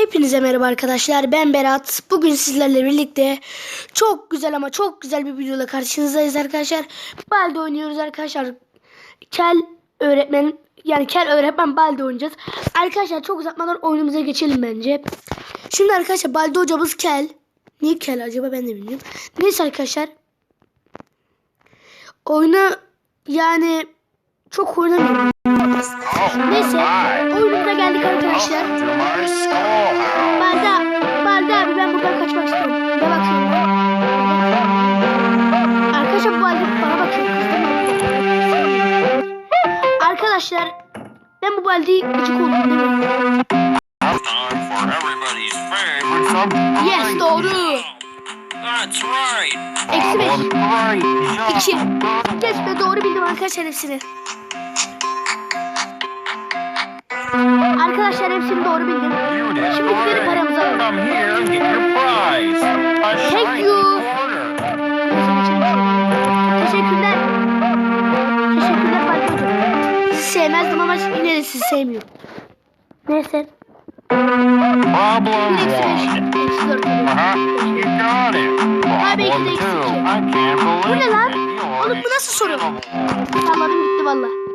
Hepinize merhaba arkadaşlar. Ben Berat. Bugün sizlerle birlikte çok güzel ama çok güzel bir videoyla karşınızdayız arkadaşlar. Balde oynuyoruz arkadaşlar. Kel öğretmen yani kel öğretmen Balde oynayacağız. Arkadaşlar çok uzatmadan oyunumuza geçelim bence. Şimdi arkadaşlar Balde hocamız kel. Niye kel acaba ben de bilmiyorum. Neyse arkadaşlar. Oyunu yani çok oynamıyorum. Neyse oyunumuza geldik arkadaşlar. Balda, Balda abi ben buradan kaçmak istiyorum. Ne bakıyorsun? Arkadaşlar bu Balda bana bakıyor. Arkadaşlar ben bu Baldi'yi gıcık oldum. Yes doğru. That's right. Eksi beş. İki. Be doğru bildim arkadaşlar hepsini. Arkadaşlar hepsini doğru bildim. Şimdi gidelim paramızı alalım. Thank you. Teşekkürler. Teşekkürler hocam. Sizi sevmezdim ama yine de sizi sevmiyorum. Neyse. Problem one. Uh-huh. You got it. Problem two. iki. I can't Bu ne lan? Oğlum bu nasıl soru? Salladım gitti valla.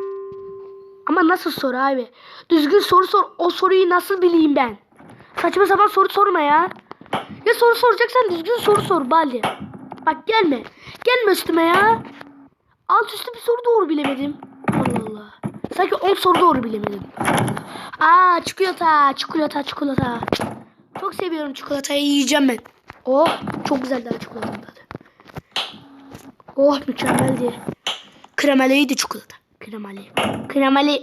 Ama nasıl soru abi? Düzgün soru sor. O soruyu nasıl bileyim ben? Saçma sapan soru sorma ya. Ya soru soracaksan düzgün soru sor Baldi. Bak gelme. Gelme üstüme ya. Alt üstü bir soru doğru bilemedim. Allah Allah. Sanki 10 soru doğru bilemedim. Aa çikolata, çikolata, çikolata. Çok seviyorum çikolatayı yiyeceğim ben. Oh çok güzel daha çikolatanın tadı. Oh mükemmeldi. Kremalıydı çikolata. Kremalı. Kremalı.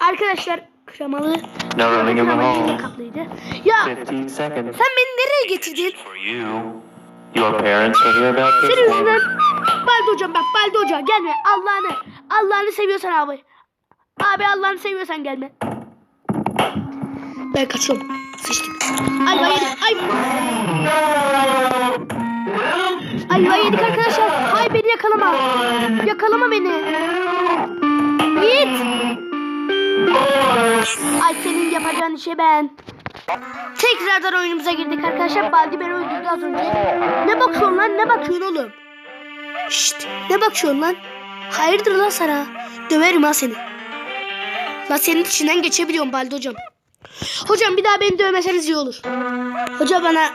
Arkadaşlar kremalı. Kremalı kaplıydı. Ya 15 seconds sen beni nereye getirdin? Your parents will hear about this Senin yüzünden. Baldi hocam bak Baldi hoca gelme. Allah'ını. Allah'ını seviyorsan abi. Abi Allah'ını seviyorsan gelme. Ben kaçıyorum. Sıçtık. Ayva yedik. Ay. Ayva yedik arkadaşlar. Hay beni yakalama. Yakalama beni. Git. Ay senin yapacağın işe ben. Tekrardan oyunumuza girdik arkadaşlar. Baldi beni öldürdü az önce. Ne bakıyorsun lan? Ne bakıyorsun oğlum? Şşt. Ne bakıyorsun lan? Hayırdır lan sana? Döverim ha seni. La senin içinden geçebiliyorum Baldi hocam. Hocam bir daha beni dövmeseniz iyi olur. Hoca bana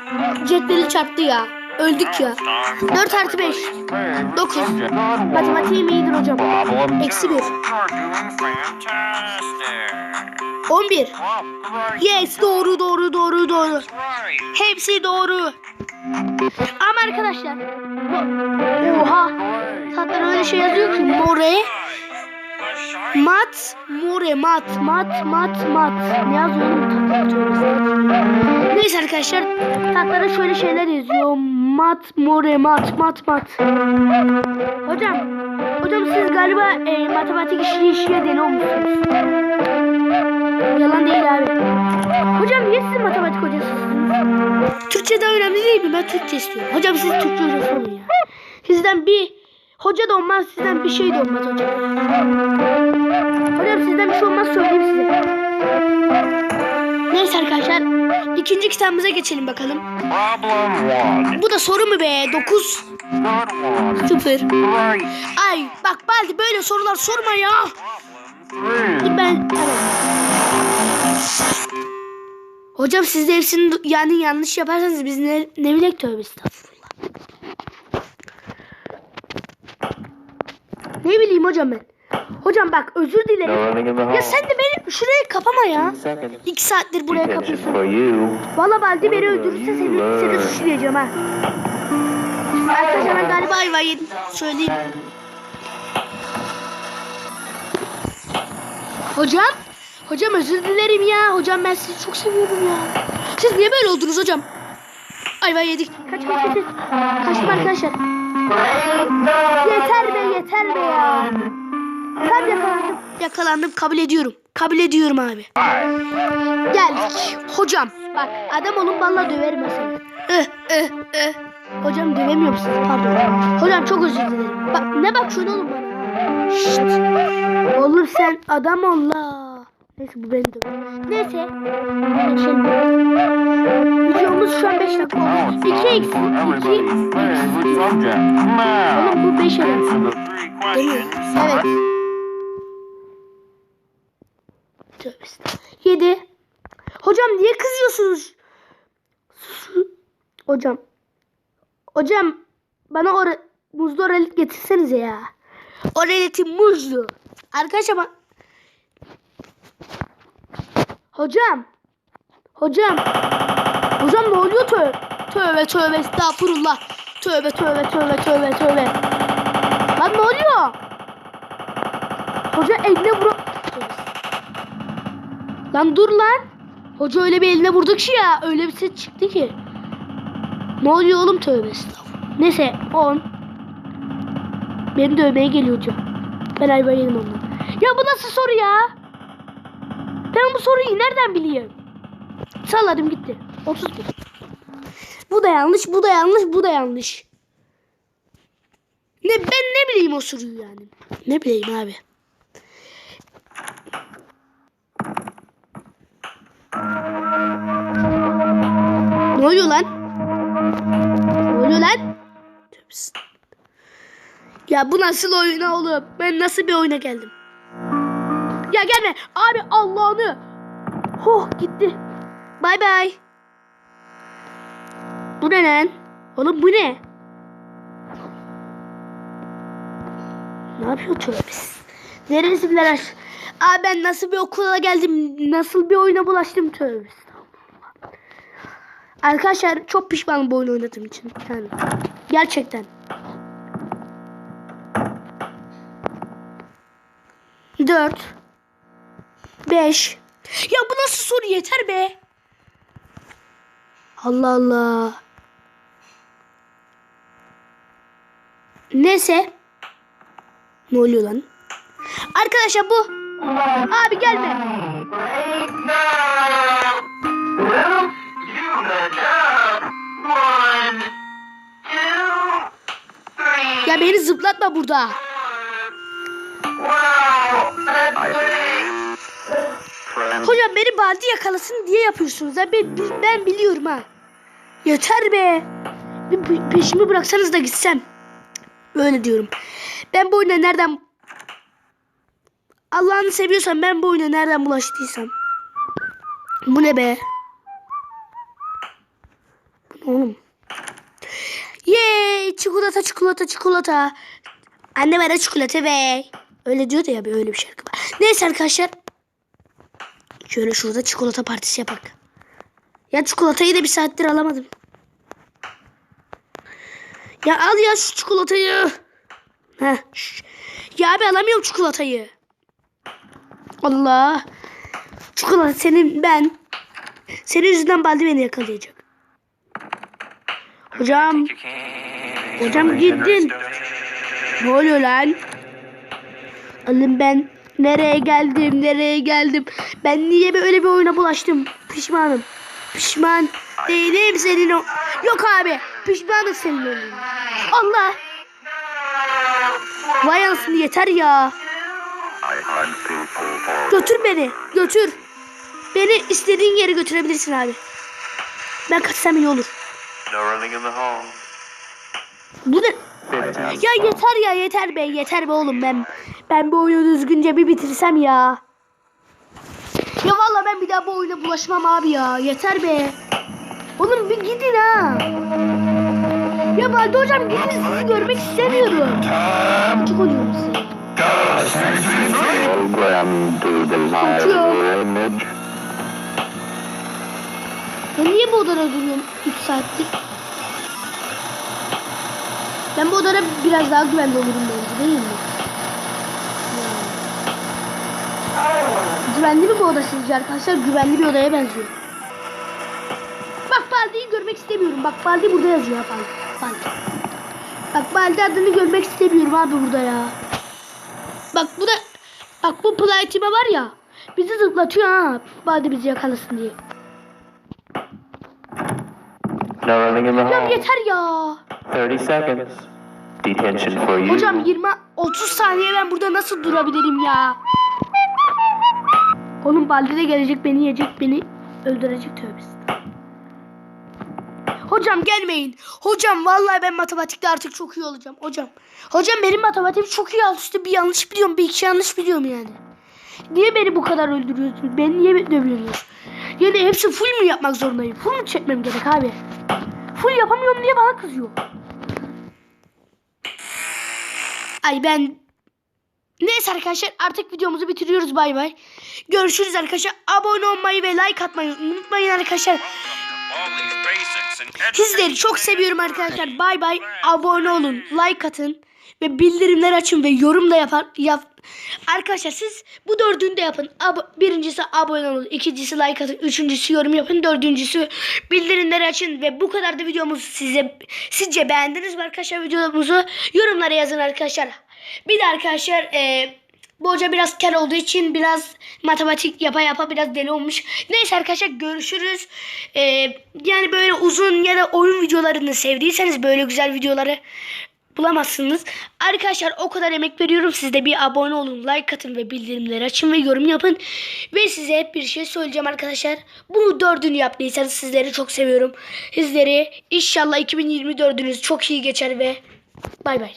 cetveli çarptı ya. Öldük ya. 4 artı 5. 9. Matematiğim iyidir hocam. Eksi bir. two. You're doing fantastic. 11. Well, right. Yes doğru doğru doğru doğru. Hepsi doğru. Ama arkadaşlar. Oha. Zaten öyle şey yazıyor ki more. Mat, more, mat, mat, mat, mat. Ne yazıyor oğlum? Tatlı Neyse arkadaşlar. Tatlara şöyle şeyler yazıyor. Mat, more, mat, mat, mat. Hocam. Hocam siz galiba e, matematik işi işiye deli olmuşsunuz. Yalan değil abi. Hocam niye siz matematik hocasısınız? Türkçe daha önemli değil mi? Ben Türkçe istiyorum. Hocam siz Türkçe hocası olun ya. Sizden bir hoca da olmaz, sizden bir şey de olmaz hocam. Hocam sizden bir şey olmaz söyleyeyim size. Neyse arkadaşlar. ikinci kitabımıza geçelim bakalım. Bu da soru mu be? 9 Good one. 0. Right. Ay bak Baldi böyle sorular sorma ya. Ben. Hocam siz de hepsini yani yanlış yaparsanız biz ne, ne bilek tövbe estağfurullah. Ne bileyim hocam ben. Hocam bak özür dilerim. Ya sen de beni şuraya kapama ya. 15 seconds. İki saattir buraya kapıyorsun. Valla Baldi beni öldürürse seni, seni suçlayacağım ha. Arkadaşlar ben galiba ayva yedim. Söyleyeyim. Hocam? Hocam özür dilerim ya. Hocam ben sizi çok seviyorum ya. Siz niye böyle oldunuz hocam? Ayva yedik. Kaç kaç kaç. Kaçtım arkadaşlar. Yeter be yeter be ya. Tam yakalandım. Yakalandım kabul ediyorum. Kabul ediyorum abi. Geldik. Hocam bak adam olun valla döverim ben seni. Eh, eh, eh. Hocam dövemiyor musunuz? Pardon. Hocam çok özür dilerim. Bak ne bak şunu oğlum bana. Şşt. Oğlum sen adam ol la. Neyse bu benim de. Neyse. Geçelim. Videomuz şu an 5 dakika oldu. 2 eksi 2 Everybody's favorite subject. Oğlum bu 5 eder. Answer the three Değil mi? Evet. Tövbe. 7. Hocam niye kızıyorsunuz? Hocam. Hocam bana o muzlu oralet getirsenize ya. Oraleti muzlu. Arkadaşlar bak. Hocam. Hocam. Hocam ne oluyor tövbe? Tövbe tövbe estağfurullah. Tövbe tövbe tövbe tövbe tövbe. Lan ne oluyor? Hoca eline vur... Lan dur lan. Hoca öyle bir eline vurdu ki ya. Öyle bir ses çıktı ki. Ne oluyor oğlum tövbe estağfurullah. Neyse 10. Beni dövmeye geliyor hoca. Ben ayva yedim. Ya bu nasıl soru ya? Ben bu soruyu nereden bileyim? Salladım gitti. 31. Bu da yanlış, bu da yanlış, bu da yanlış. Ne ben ne bileyim o soruyu yani. Ne bileyim abi. Ne oluyor lan? Ne oluyor lan? Ya bu nasıl oyuna oğlum? Ben nasıl bir oyuna geldim? Ya gelme. Abi Allah'ını. Oh gitti. Bay bay. Bu ne lan? Oğlum bu ne? Ne yapıyor tövbes? Neresi bilir aş- Aa ben nasıl bir okula geldim? Nasıl bir oyuna bulaştım tövbe. Arkadaşlar çok pişmanım bu oyunu oynadığım için. Yani gerçekten. Dört. Beş. Ya bu nasıl soru yeter be. Allah Allah. Neyse. Ne oluyor lan? Arkadaşlar bu. Abi gelme. Ya beni zıplatma burada. Hocam beni baldi yakalasın diye yapıyorsunuz. Ha. Ben, ben biliyorum ha. Yeter be. Bir pe- peşimi bıraksanız da gitsem. Öyle diyorum. Ben bu oyuna nereden... Allah'ını seviyorsan ben bu oyuna nereden bulaştıysam. Bu ne be? Bu ne oğlum? Çikolata çikolata çikolata. Anne bana çikolata ver. Öyle diyor da ya bir öyle bir şarkı. Neyse arkadaşlar. Şöyle şurada çikolata partisi yapak. Ya çikolatayı da bir saattir alamadım. Ya al ya şu çikolatayı. Heh. Ya abi alamıyorum çikolatayı. Allah. Çikolata senin ben. Senin yüzünden Baldi beni yakalayacak. Hocam. Hocam gittin. Ne oluyor lan? Oğlum ben nereye geldim nereye geldim. Ben niye böyle bir oyuna bulaştım? Pişmanım. Pişman değilim senin o. Yok abi pişmanım senin oyunun. Allah. Vay anasını yeter ya. Götür beni götür. Beni istediğin yere götürebilirsin abi. Ben kaçsam iyi olur. No running in the hall. Bu ne? Ya yeter ya yeter be yeter be oğlum ben ben bu oyunu düzgünce bir bitirsem ya. Ya vallahi ben bir daha bu oyuna bulaşmam abi ya yeter be. Oğlum bir gidin ha. Ya Baldo hocam gidin sizi görmek istemiyorum. Çok oluyorum size. Ya niye bu odada duruyorum 3 saattir? Ben bu odada biraz daha güvende olurum bence değil mi? Güvenli mi bu oda sizce arkadaşlar? Güvenli bir odaya benziyor. Bak Baldi'yi görmek istemiyorum. Bak Baldi burada yazıyor ya Baldi. Baldi. Bak Baldi adını görmek istemiyorum abi burada ya. Bak bu da bak bu Playtime var ya bizi zıplatıyor ha. Baldi bizi yakalasın diye. Ya yeter ya. 30 seconds. Detention for you. Hocam 20 30 saniye ben burada nasıl durabilirim ya? Oğlum Baldi de gelecek beni yiyecek beni öldürecek tövbesi. Hocam gelmeyin. Hocam vallahi ben matematikte artık çok iyi olacağım. Hocam. Hocam benim matematiğim çok iyi alt üstü bir yanlış biliyorum. Bir iki yanlış biliyorum yani. Niye beni bu kadar öldürüyorsunuz? Beni niye dövüyorsunuz? Yani hepsi full mü yapmak zorundayım? Full mu çekmem gerek abi? Full yapamıyorum diye bana kızıyor. Ay ben Neyse arkadaşlar artık videomuzu bitiriyoruz bay bay. Görüşürüz arkadaşlar. Abone olmayı ve like atmayı unutmayın arkadaşlar. Sizleri çok seviyorum arkadaşlar. Bay bay. Abone olun, like atın ve bildirimler açın ve yorum da yapar. Yap. Arkadaşlar siz bu dördünü de yapın. Abo- birincisi abone olun, ikincisi like atın, üçüncüsü yorum yapın, dördüncüsü bildirimleri açın ve bu kadar da videomuzu size sizce beğendiniz mi arkadaşlar videomuzu yorumlara yazın arkadaşlar. Bir de arkadaşlar e, bu hoca biraz kel olduğu için biraz matematik yapa yapa biraz deli olmuş. Neyse arkadaşlar görüşürüz. Ee, yani böyle uzun ya da oyun videolarını sevdiyseniz böyle güzel videoları bulamazsınız. Arkadaşlar o kadar emek veriyorum. Siz de bir abone olun, like atın ve bildirimleri açın ve yorum yapın. Ve size hep bir şey söyleyeceğim arkadaşlar. Bunu dördünü yaptıysanız sizleri çok seviyorum. Sizleri inşallah 2024'ünüz çok iyi geçer ve bay bay.